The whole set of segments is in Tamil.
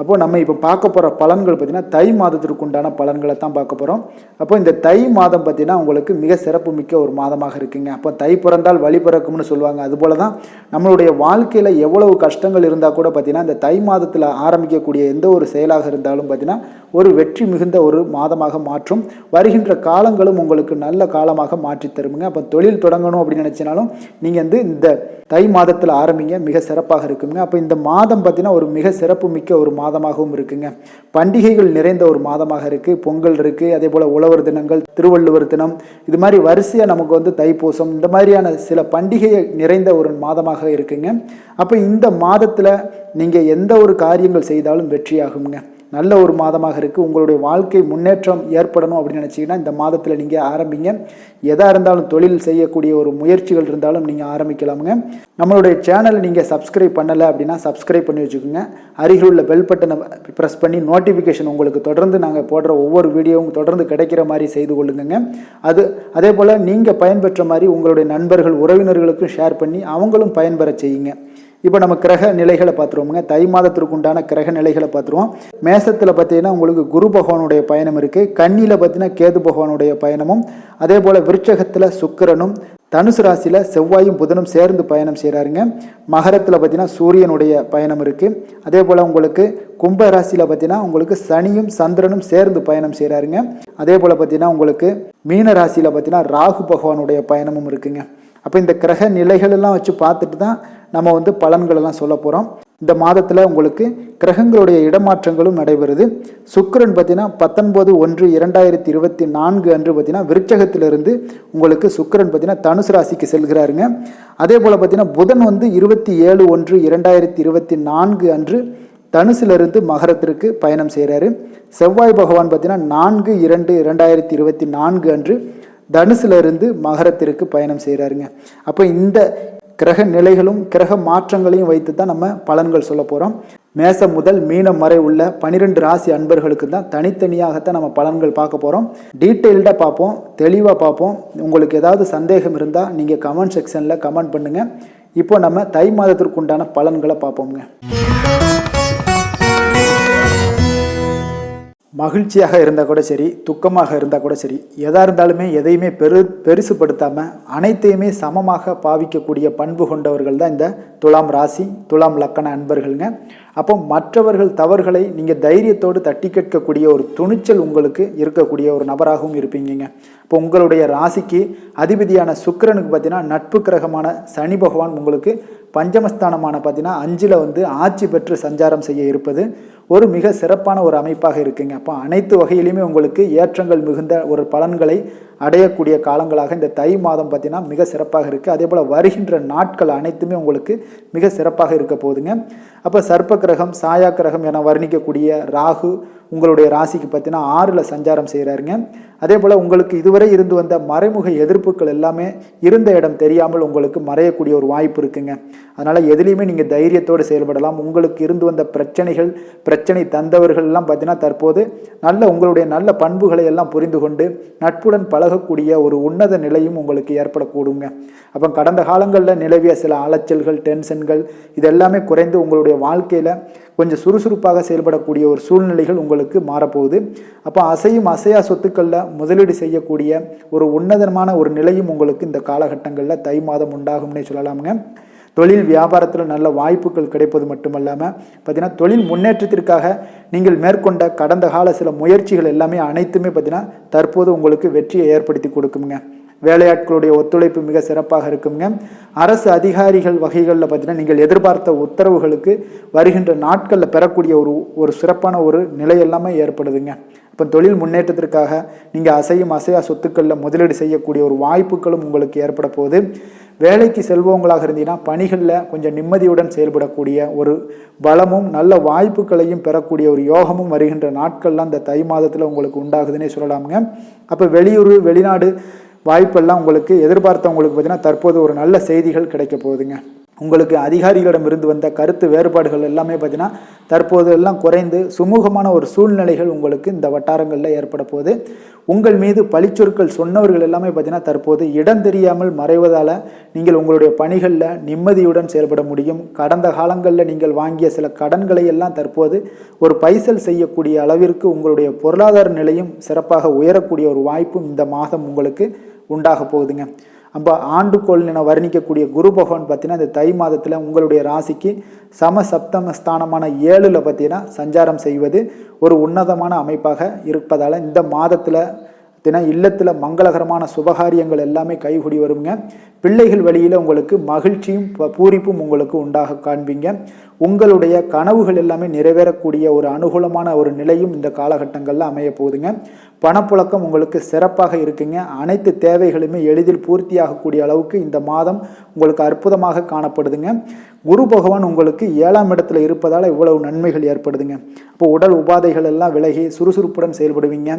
அப்போ நம்ம இப்போ பார்க்க போகிற பலன்கள் பார்த்தீங்கன்னா தை மாதத்திற்கு உண்டான பலன்களை தான் பார்க்க போகிறோம் அப்போ இந்த தை மாதம் பார்த்தீங்கன்னா உங்களுக்கு மிக சிறப்பு மிக்க ஒரு மாதமாக இருக்குங்க. அப்போ தை பிறந்தால் வழி பிறக்கும்னு சொல்லுவாங்க. அதுபோல தான் நம்மளுடைய வாழ்க்கையில் எவ்வளவு கஷ்டங்கள் இருந்தால் கூட பார்த்தீங்கன்னா இந்த தை மாதத்தில் ஆரம்பிக்கக்கூடிய எந்த ஒரு செயலாக இருந்தாலும் பார்த்தீங்கன்னா ஒரு வெற்றி மிகுந்த ஒரு மாதமாக மாற்றும். வருகின்ற காலங்களும் உங்களுக்கு நல்ல காலமாக மாற்றி தருமுங்க. அப்போ தொழில் தொடங்கணும் அப்படின்னு நினச்சினாலும் நீங்கள் வந்து இந்த தை மாதத்தில் ஆரம்பிங்க. மிக சிறப்பாக இருக்குங்க. அப்போ இந்த மாதம் பார்த்தீங்கன்னா ஒரு மிக சிறப்பு மிக்க ஒரு மாதமாகவும் இருக்குங்க. பண்டிகைகள் நிறைந்த ஒரு மாதமாக இருக்குது பொங்கல் இருக்குது அதே போல் உழவர் தினங்கள் திருவள்ளுவர் தினம். இது மாதிரி வரிசையாக நமக்கு வந்து தைப்பூசம். இந்த மாதிரியான சில பண்டிகை நிறைந்த ஒரு மாதமாக இருக்குங்க. அப்போ இந்த மாதத்தில் நீங்கள் எந்த ஒரு காரியங்கள் செய்தாலும் வெற்றியாகுங்க. நல்ல ஒரு மாதமாக இருக்குது உங்களுடைய வாழ்க்கை முன்னேற்றம் ஏற்படணும் அப்படின்னு நினச்சிங்கன்னா இந்த மாதத்தில் நீங்கள் ஆரம்பிங்க. எதாக இருந்தாலும் தொழில் செய்யக்கூடிய ஒரு முயற்சிகள் இருந்தாலும் நீங்கள் ஆரம்பிக்கலாமுங்க. நம்மளுடைய சேனலை நீங்கள் சப்ஸ்கிரைப் பண்ணலை அப்படின்னா சப்ஸ்கிரைப் பண்ணி வச்சுக்கோங்க. அருகில் உள்ள பெல் பட்டனை ப்ரெஸ் பண்ணி நோட்டிஃபிகேஷன் உங்களுக்கு தொடர்ந்து நாங்கள் போடுற ஒவ்வொரு வீடியோவும் தொடர்ந்து கிடைக்கிற மாதிரி செய்து கொள்ளுங்க அது அதே போல் நீங்கள் பயன்பெற்ற மாதிரி உங்களுடைய நண்பர்கள் உறவினர்களுக்கும் ஷேர் பண்ணி அவங்களும் பயன்பெற செய்யுங்க. இப்போ நம்ம கிரக நிலைகளை பார்த்துருவோமுங்க. தை மாதத்திற்கு உண்டான கிரக நிலைகளை பார்த்துருவோம். மேசத்தில் பார்த்தீங்கன்னா உங்களுக்கு குரு பகவானுடைய பயணம் இருக்குது கண்ணியில் பார்த்தீங்கன்னா கேது பகவானுடைய பயணமும் அதே போல் விருட்சகத்தில் சுக்கிரனும் தனுசு ராசியில் செவ்வாயும் புதனும் சேர்ந்து பயணம் செய்கிறாருங்க மகரத்தில் பார்த்தீங்கன்னா சூரியனுடைய பயணம் இருக்குது அதே போல் உங்களுக்கு கும்ப ராசியில் பார்த்தீங்கன்னா உங்களுக்கு சனியும் சந்திரனும் சேர்ந்து பயணம் செய்கிறாருங்க அதே போல் பார்த்தீங்கன்னா உங்களுக்கு மீன ராசியில் பார்த்தீங்கன்னா ராகு பகவானுடைய பயணமும் இருக்குங்க. அப்போ இந்த கிரக நிலைகள் எல்லாம் வச்சு பார்த்துட்டு தான் நம்ம வந்து பலன்களெல்லாம் சொல்ல போகிறோம் இந்த மாதத்தில் உங்களுக்கு கிரகங்களுடைய இடமாற்றங்களும் நடைபெறுது. சுக்கிரன் பார்த்தீங்கன்னா பத்தொன்பது ஒன்று இரண்டாயிரத்தி இருபத்தி நான்கு அன்று பார்த்தீங்கன்னா விருச்சகத்திலிருந்து உங்களுக்கு சுக்கிரன் பார்த்தீங்கன்னா தனுசு ராசிக்கு செல்கிறாருங்க. அதே போல் பார்த்தீங்கன்னா புதன் வந்து இருபத்தி ஏழு ஒன்று இரண்டாயிரத்தி இருபத்தி நான்கு அன்று தனுசிலிருந்து மகரத்திற்கு பயணம் செய்கிறாரு செவ்வாய் பகவான் பார்த்தீங்கன்னா நான்கு இரண்டு இரண்டாயிரத்தி இருபத்தி நான்கு அன்று தனுசுல இருந்து மகரத்திற்கு பயணம் செய்கிறாருங்க அப்போ இந்த கிரக நிலைகளும் கிரக மாற்றங்களையும் வைத்து தான் நம்ம பலன்கள் சொல்ல போகிறோம் மேசம் முதல் மீனம் வரை உள்ள பனிரெண்டு ராசி அன்பர்களுக்கு தான் தனித்தனியாகத்தான் நம்ம பலன்கள் பார்க்க போகிறோம் டீட்டெயில்டாக பார்ப்போம் தெளிவாக பார்ப்போம். உங்களுக்கு ஏதாவது சந்தேகம் இருந்தால் நீங்கள் கமெண்ட் செக்ஷனில் கமெண்ட் பண்ணுங்கள் இப்போ நம்ம தை மாதத்திற்கு உண்டான பலன்களை பார்ப்போங்க மகிழ்ச்சியாக இருந்தால் கூட சரி துக்கமாக இருந்தால் கூட சரி எதாக இருந்தாலுமே எதையுமே பெரு பெருசுப்படுத்தாமல் அனைத்தையுமே சமமாக பாவிக்கக்கூடிய பண்பு கொண்டவர்கள் தான் இந்த துலாம் ராசி துலாம் லக்கண அன்பர்களுங்க. அப்போ மற்றவர்கள் தவறுகளை நீங்கள் தைரியத்தோடு தட்டி கேட்கக்கூடிய ஒரு துணிச்சல் உங்களுக்கு இருக்கக்கூடிய ஒரு நபராகவும் இருப்பீங்கங்க. இப்போ உங்களுடைய ராசிக்கு அதிபதியான சுக்கரனுக்கு பார்த்தீங்கன்னா நட்பு கிரகமான சனி பகவான் உங்களுக்கு பஞ்சமஸ்தானமான பார்த்தீங்கன்னா அஞ்சில் வந்து ஆட்சி பெற்று சஞ்சாரம் செய்ய இருப்பது ஒரு மிக சிறப்பான ஒரு அமைப்பாக இருக்குங்க. அப்போ அனைத்து வகையிலுமே உங்களுக்கு ஏற்றங்கள் மிகுந்த ஒரு பலன்களை அடையக்கூடிய காலங்களாக இந்த தை மாதம் பார்த்திங்கன்னா மிக சிறப்பாக இருக்குது அதே போல் வருகின்ற நாட்கள் அனைத்துமே உங்களுக்கு மிக சிறப்பாக இருக்க போகுதுங்க. அப்போ சர்ப்ப கிரகம் சாயா கிரகம் என வர்ணிக்கக்கூடிய ராகு உங்களுடைய ராசிக்கு பார்த்தீங்கன்னா ஆறில் சஞ்சாரம் செய்கிறாருங்க அதே போல் உங்களுக்கு இதுவரை இருந்து வந்த மறைமுக எதிர்ப்புகள் எல்லாமே இருந்த இடம் தெரியாமல் உங்களுக்கு மறையக்கூடிய ஒரு வாய்ப்பு இருக்குங்க. அதனால் எதுலேயுமே நீங்கள் தைரியத்தோடு செயல்படலாம். உங்களுக்கு இருந்து வந்த பிரச்சனைகள் பிரச்சனை தந்தவர்கள் எல்லாம் பார்த்தீங்கன்னா தற்போது நல்ல உங்களுடைய நல்ல பண்புகளை எல்லாம் புரிந்து கொண்டு நட்புடன் பழகக்கூடிய ஒரு உன்னத நிலையும் உங்களுக்கு ஏற்படக்கூடுங்க. அப்போ கடந்த காலங்களில் நிலவிய சில அலைச்சல்கள் டென்ஷன்கள் இது எல்லாமே குறைந்து உங்களுடைய வாழ்க்கையில் கொஞ்சம் சுறுசுறுப்பாக செயல்படக்கூடிய ஒரு சூழ்நிலைகள் உங்களுக்கு மாறப்போகுது. அப்போ அசையும் அசையா சொத்துக்களில் முதலீடு செய்யக்கூடிய ஒரு உன்னதமான ஒரு நிலையும் உங்களுக்கு இந்த காலகட்டங்களில் தை மாதம் உண்டாகும்னே சொல்லலாமுங்க. தொழில் வியாபாரத்தில் நல்ல வாய்ப்புகள் கிடைப்பது மட்டுமல்லாமல் பார்த்தீங்கன்னா தொழில் முன்னேற்றத்திற்காக நீங்கள் மேற்கொண்ட கடந்த கால சில முயற்சிகள் எல்லாமே அனைத்துமே பார்த்தீங்கன்னா தற்போது உங்களுக்கு வெற்றியை ஏற்படுத்தி கொடுக்குங்க வேலையாட்களுடைய ஒத்துழைப்பு மிக சிறப்பாக இருக்குங்க. அரசு அதிகாரிகள் வகைகளில் பார்த்தீங்கன்னா நீங்கள் எதிர்பார்த்த உத்தரவுகளுக்கு வருகின்ற நாட்களில் பெறக்கூடிய ஒரு ஒரு சிறப்பான ஒரு நிலை எல்லாமே ஏற்படுதுங்க. இப்போ தொழில் முன்னேற்றத்திற்காக நீங்கள் அசையும் அசையா சொத்துக்களில் முதலீடு செய்யக்கூடிய ஒரு வாய்ப்புகளும் உங்களுக்கு ஏற்பட போகுது. வேலைக்கு செல்பவங்களாக இருந்தீங்கன்னா பணிகளில் கொஞ்சம் நிம்மதியுடன் செயல்படக்கூடிய ஒரு பலமும் நல்ல வாய்ப்புகளையும் பெறக்கூடிய ஒரு யோகமும் வருகின்ற நாட்கள்லாம் இந்த தை மாதத்தில் உங்களுக்கு உண்டாகுதுன்னே சொல்லலாமுங்க. அப்போ வெளியூர் வெளிநாடு வாய்ப்பெல்லாம் உங்களுக்கு எதிர்பார்த்தவங்களுக்கு பார்த்தீங்கன்னா தற்போது ஒரு நல்ல செய்திகள் கிடைக்க போகுதுங்க. உங்களுக்கு அதிகாரிகளிடம் இருந்து வந்த கருத்து வேறுபாடுகள் எல்லாமே பார்த்தீங்கன்னா தற்போது எல்லாம் குறைந்து சுமூகமான ஒரு சூழ்நிலைகள் உங்களுக்கு இந்த வட்டாரங்களில் ஏற்பட போகுது. உங்கள் மீது பழிச்சொற்கள் சொன்னவர்கள் எல்லாமே பார்த்தீங்கன்னா தற்போது இடம் தெரியாமல் மறைவதால் நீங்கள் உங்களுடைய பணிகளில் நிம்மதியுடன் செயல்பட முடியும். கடந்த காலங்களில் நீங்கள் வாங்கிய சில கடன்களை எல்லாம் தற்போது ஒரு பைசல் செய்யக்கூடிய அளவிற்கு உங்களுடைய பொருளாதார நிலையும் சிறப்பாக உயரக்கூடிய ஒரு வாய்ப்பும் இந்த மாதம் உங்களுக்கு உண்டாக போகுதுங்க. அப்போ ஆண்டுகோள் என வர்ணிக்கக்கூடிய குரு பகவான் பார்த்தீங்கன்னா இந்த தை மாதத்தில் உங்களுடைய ராசிக்கு சம சப்தம ஸ்தானமான ஏழில் பார்த்தீங்கன்னா சஞ்சாரம் செய்வது ஒரு உன்னதமான அமைப்பாக இருப்பதால் இந்த மாதத்தில் தின இல்லத்தில் மங்களகரமான சுபகாரியங்கள் எல்லாமே கைகூடி வருங்க. பிள்ளைகள் வழியில் உங்களுக்கு மகிழ்ச்சியும் ப- பூரிப்பும் உங்களுக்கு உண்டாக காண்பீங்க. உங்களுடைய கனவுகள் எல்லாமே நிறைவேறக்கூடிய ஒரு அனுகூலமான ஒரு நிலையும் இந்த காலகட்டங்களில் அமைய போகுதுங்க பணப்புழக்கம் உங்களுக்கு சிறப்பாக இருக்குங்க. அனைத்து தேவைகளுமே எளிதில் பூர்த்தியாகக்கூடிய அளவுக்கு இந்த மாதம் உங்களுக்கு அற்புதமாக காணப்படுதுங்க. குரு பகவான் உங்களுக்கு ஏழாம் இடத்துல இருப்பதால் இவ்வளவு நன்மைகள் ஏற்படுதுங்க. அப்போ உடல் உபாதைகள் எல்லாம் விலகி சுறுசுறுப்புடன் செயல்படுவீங்க.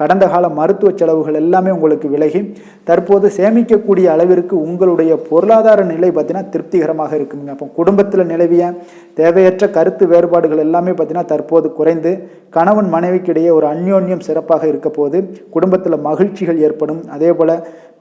கடந்த கால மருத்துவ செலவுகள் எல்லாமே உங்களுக்கு விலகி தற்போது சேமிக்கக்கூடிய அளவிற்கு உங்களுடைய பொருளாதார நிலை பார்த்தீங்கன்னா திருப்திகரமாக இருக்குங்க அப்போ குடும்பத்தில் நிலவிய தேவையற்ற கருத்து வேறுபாடுகள் எல்லாமே பார்த்தீங்கன்னா தற்போது குறைந்து கணவன் மனைவிக்கிடையே ஒரு அந்யோன்யம் சிறப்பாக இருக்க போது குடும்பத்தில் மகிழ்ச்சிகள் ஏற்படும். அதே போல்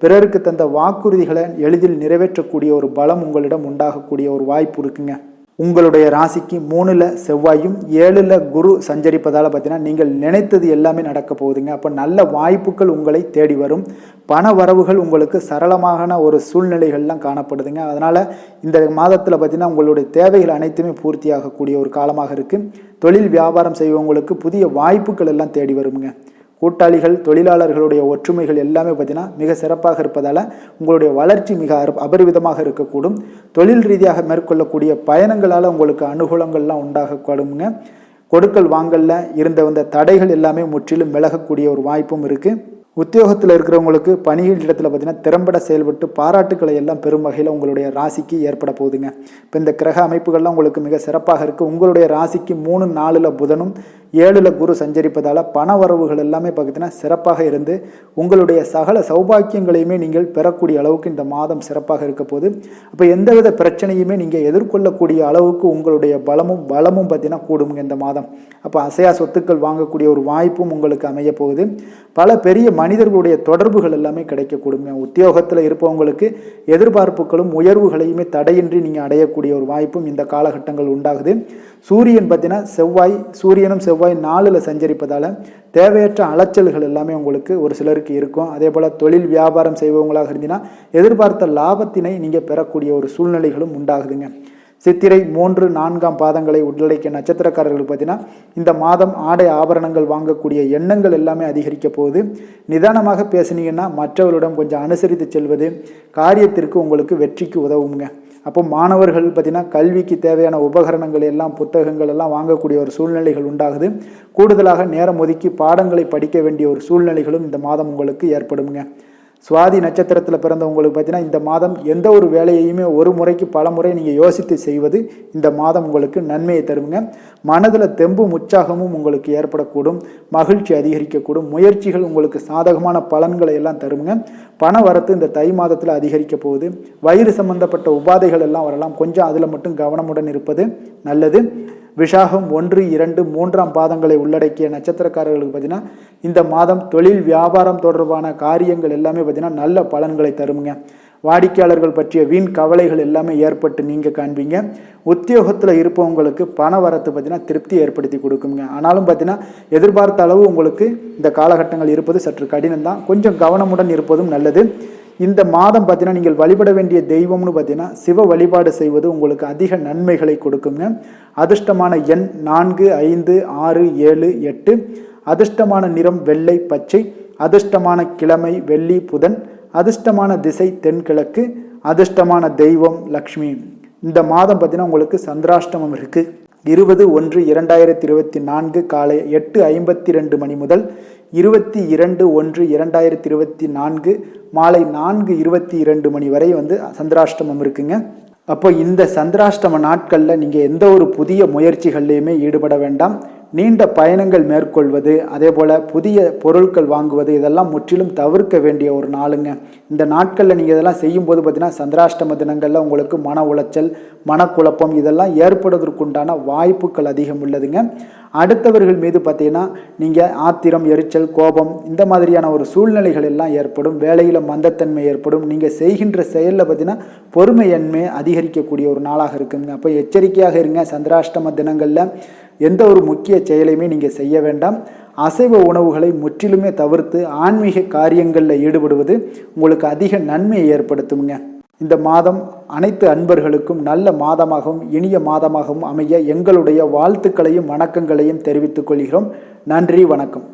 பிறருக்கு தந்த வாக்குறுதிகளை எளிதில் நிறைவேற்றக்கூடிய ஒரு பலம் உங்களிடம் உண்டாகக்கூடிய ஒரு வாய்ப்பு இருக்குங்க. உங்களுடைய ராசிக்கு மூணுல செவ்வாயும் ஏழுல குரு சஞ்சரிப்பதால் பார்த்தீங்கன்னா நீங்கள் நினைத்தது எல்லாமே நடக்க போகுதுங்க. அப்போ நல்ல வாய்ப்புகள் உங்களை தேடி வரும். பண வரவுகள் உங்களுக்கு சரளமான ஒரு சூழ்நிலைகள்லாம் காணப்படுதுங்க. அதனால் இந்த மாதத்தில் பார்த்தீங்கன்னா உங்களுடைய தேவைகள் அனைத்துமே பூர்த்தியாகக்கூடிய ஒரு காலமாக இருக்குது தொழில் வியாபாரம் செய்வவங்களுக்கு புதிய வாய்ப்புகள் எல்லாம் தேடி வருங்க கூட்டாளிகள் தொழிலாளர்களுடைய ஒற்றுமைகள் எல்லாமே பார்த்தீங்கன்னா மிக சிறப்பாக இருப்பதால் உங்களுடைய வளர்ச்சி மிக அபரிவிதமாக இருக்கக்கூடும். தொழில் ரீதியாக மேற்கொள்ளக்கூடிய பயணங்களால் உங்களுக்கு அனுகூலங்கள்லாம் உண்டாகக்கூடுங்க கொடுக்கல் வாங்கல்ல இருந்த வந்த தடைகள் எல்லாமே முற்றிலும் விலகக்கூடிய ஒரு வாய்ப்பும் இருக்குது உத்தியோகத்தில் இருக்கிறவங்களுக்கு பணியில் இடத்துல பார்த்தீங்கன்னா திறம்பட செயல்பட்டு பாராட்டுக்களை எல்லாம் பெரும் வகையில் உங்களுடைய ராசிக்கு ஏற்பட போகுதுங்க. இப்போ இந்த கிரக அமைப்புகள்லாம் உங்களுக்கு மிக சிறப்பாக இருக்குது உங்களுடைய ராசிக்கு மூணு நாலில் புதனும் ஏழில் குரு சஞ்சரிப்பதால் பண வரவுகள் எல்லாமே பார்த்தீங்கன்னா சிறப்பாக இருந்து உங்களுடைய சகல சௌபாக்கியங்களையுமே நீங்கள் பெறக்கூடிய அளவுக்கு இந்த மாதம் சிறப்பாக இருக்க போது அப்போ எந்தவித பிரச்சனையுமே நீங்கள் எதிர்கொள்ளக்கூடிய அளவுக்கு உங்களுடைய பலமும் வளமும் பார்த்தீங்கன்னா கூடுங்க இந்த மாதம். அப்போ அசையா சொத்துக்கள் வாங்கக்கூடிய ஒரு வாய்ப்பும் உங்களுக்கு அமைய போகுது. பல பெரிய மனிதர்களுடைய தொடர்புகள் எல்லாமே கிடைக்கக்கூடுங்க. உத்தியோகத்தில் இருப்பவங்களுக்கு எதிர்பார்ப்புகளும் உயர்வுகளையுமே தடையின்றி நீங்கள் அடையக்கூடிய ஒரு வாய்ப்பும் இந்த காலகட்டங்கள் உண்டாகுது. சூரியன் பார்த்தீங்கன்னா செவ்வாய் சூரியனும் செவ்வாய் நாளில் சஞ்சரிப்பதால் தேவையற்ற அலைச்சல்கள் எல்லாமே உங்களுக்கு ஒரு சிலருக்கு இருக்கும். அதே போல் தொழில் வியாபாரம் செய்பவங்களாக இருந்தீங்கன்னா எதிர்பார்த்த லாபத்தினை நீங்கள் பெறக்கூடிய ஒரு சூழ்நிலைகளும் உண்டாகுதுங்க. சித்திரை மூன்று நான்காம் பாதங்களை உள்ளடக்கிய நட்சத்திரக்காரர்களுக்கு பார்த்தீங்கன்னா இந்த மாதம் ஆடை ஆபரணங்கள் வாங்கக்கூடிய எண்ணங்கள் எல்லாமே அதிகரிக்க போகுது. நிதானமாக பேசுனீங்கன்னா மற்றவர்களிடம் கொஞ்சம் அனுசரித்து செல்வது காரியத்திற்கு உங்களுக்கு வெற்றிக்கு உதவுங்க. அப்போ மாணவர்கள் பார்த்தீங்கன்னா கல்விக்கு தேவையான உபகரணங்கள் எல்லாம் புத்தகங்கள் எல்லாம் வாங்கக்கூடிய ஒரு சூழ்நிலைகள் உண்டாகுது. கூடுதலாக நேரம் ஒதுக்கி பாடங்களை படிக்க வேண்டிய ஒரு சூழ்நிலைகளும் இந்த மாதம் உங்களுக்கு ஏற்படுங்க சுவாதி நட்சத்திரத்தில் பிறந்தவங்களுக்கு பார்த்தீங்கன்னா இந்த மாதம் எந்த ஒரு வேலையையுமே ஒரு முறைக்கு பல முறை நீங்கள் யோசித்து செய்வது இந்த மாதம் உங்களுக்கு நன்மையை தருங்க. மனதில் தெம்பும் உற்சாகமும் உங்களுக்கு ஏற்படக்கூடும். மகிழ்ச்சி அதிகரிக்கக்கூடும். முயற்சிகள் உங்களுக்கு சாதகமான பலன்களை எல்லாம் தருங்க. பண வரத்து இந்த தை மாதத்தில் அதிகரிக்க போகுது. வயிறு சம்பந்தப்பட்ட உபாதைகள் எல்லாம் வரலாம். கொஞ்சம் அதில் மட்டும் கவனமுடன் இருப்பது நல்லது. விஷாகம் ஒன்று இரண்டு மூன்றாம் பாதங்களை உள்ளடக்கிய நட்சத்திரக்காரர்களுக்கு பார்த்தீங்கன்னா இந்த மாதம் தொழில் வியாபாரம் தொடர்பான காரியங்கள் எல்லாமே பார்த்தீங்கன்னா நல்ல பலன்களை தருமுங்க. வாடிக்கையாளர்கள் பற்றிய வீண் கவலைகள் எல்லாமே ஏற்பட்டு நீங்கள் காண்பீங்க. உத்தியோகத்தில் இருப்பவங்களுக்கு பண வரத்து பார்த்தீங்கன்னா திருப்தி ஏற்படுத்தி கொடுக்குங்க ஆனாலும் பார்த்தீங்கன்னா எதிர்பார்த்த அளவு உங்களுக்கு இந்த காலகட்டங்கள் இருப்பது சற்று கடினம் தான் கொஞ்சம் கவனமுடன் இருப்பதும் நல்லது. இந்த மாதம் பார்த்தீங்கன்னா நீங்கள் வழிபட வேண்டிய தெய்வம்னு பார்த்தீங்கன்னா சிவ வழிபாடு செய்வது உங்களுக்கு அதிக நன்மைகளை கொடுக்குங்க. அதிர்ஷ்டமான எண் நான்கு ஐந்து ஆறு ஏழு எட்டு. அதிர்ஷ்டமான நிறம் வெள்ளை பச்சை. அதிர்ஷ்டமான கிழமை வெள்ளி புதன். அதிர்ஷ்டமான திசை தென்கிழக்கு. அதிர்ஷ்டமான தெய்வம் லக்ஷ்மி. இந்த மாதம் பார்த்தீங்கன்னா உங்களுக்கு சந்திராஷ்டமம் இருக்குது இருபது ஒன்று இரண்டாயிரத்தி இருபத்தி நான்கு காலை எட்டு ஐம்பத்தி ரெண்டு மணி முதல் இருபத்தி இரண்டு ஒன்று இரண்டாயிரத்தி இருபத்தி நான்கு மாலை நான்கு இருபத்தி இரண்டு மணி வரை வந்து சந்திராஷ்டமம் இருக்குங்க. அப்போ இந்த சந்திராஷ்டம நாட்களில் நீங்கள் எந்த ஒரு புதிய முயற்சிகள்லையுமே ஈடுபட வேண்டாம். நீண்ட பயணங்கள் மேற்கொள்வது அதே போல் புதிய பொருட்கள் வாங்குவது இதெல்லாம் முற்றிலும் தவிர்க்க வேண்டிய ஒரு நாளுங்க. இந்த நாட்களில் நீங்கள் இதெல்லாம் செய்யும்போது பார்த்தீங்கன்னா சந்திராஷ்டம தினங்களில் உங்களுக்கு மன உளைச்சல் மனக்குழப்பம் இதெல்லாம் ஏற்படுவதற்குண்டான வாய்ப்புகள் அதிகம் உள்ளதுங்க. அடுத்தவர்கள் மீது பார்த்தீங்கன்னா நீங்கள் ஆத்திரம் எரிச்சல் கோபம் இந்த மாதிரியான ஒரு சூழ்நிலைகள் எல்லாம் ஏற்படும். வேலையில் மந்தத்தன்மை ஏற்படும். நீங்கள் செய்கின்ற செயலில் பார்த்தீங்கன்னா பொறுமையன்மை அதிகரிக்கக்கூடிய ஒரு நாளாக இருக்குங்க. அப்போ எச்சரிக்கையாக இருங்க. சந்திராஷ்டம தினங்களில் எந்த ஒரு முக்கிய செயலையுமே நீங்கள் செய்ய வேண்டாம். அசைவ உணவுகளை முற்றிலுமே தவிர்த்து ஆன்மீக காரியங்களில் ஈடுபடுவது உங்களுக்கு அதிக நன்மையை ஏற்படுத்துங்க இந்த மாதம் அனைத்து அன்பர்களுக்கும் நல்ல மாதமாகவும் இனிய மாதமாகவும் அமைய எங்களுடைய வாழ்த்துக்களையும் வணக்கங்களையும் தெரிவித்துக் கொள்கிறோம். நன்றி வணக்கம்.